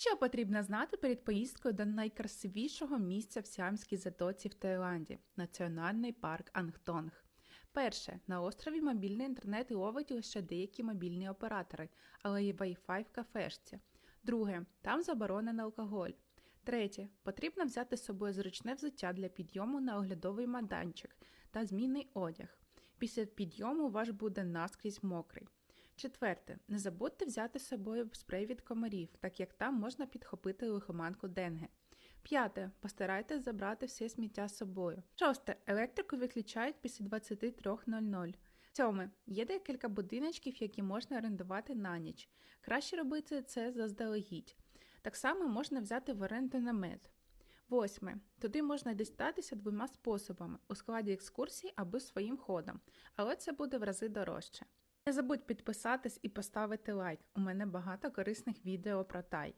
Що потрібно знати перед поїздкою до найкрасивішого місця в Сіамській затоці в Таїланді Національний парк Ангтонг. Перше, на острові мобільний інтернет ловить лише деякі мобільні оператори, але є Wi-Fi в кафешці. Друге, там заборонений алкоголь. Третє, потрібно взяти з собою зручне взуття для підйому на оглядовий майданчик та змінний одяг. Після підйому ваш буде наскрізь мокрий. Четверте, не забудьте взяти з собою спрей від комарів, так як там можна підхопити лихоманку денге. П'яте. Постарайтесь забрати все сміття з собою. Шосте. Електрику відключають після 23.00. Сьоме. Є декілька будиночків, які можна орендувати на ніч. Краще робити це заздалегідь. Так само можна взяти в оренду намет. Восьме. Туди можна дістатися двома способами у складі екскурсії або своїм ходом, але це буде в рази дорожче. Не забудь підписатись і поставити лайк. У мене багато корисних відео про тай.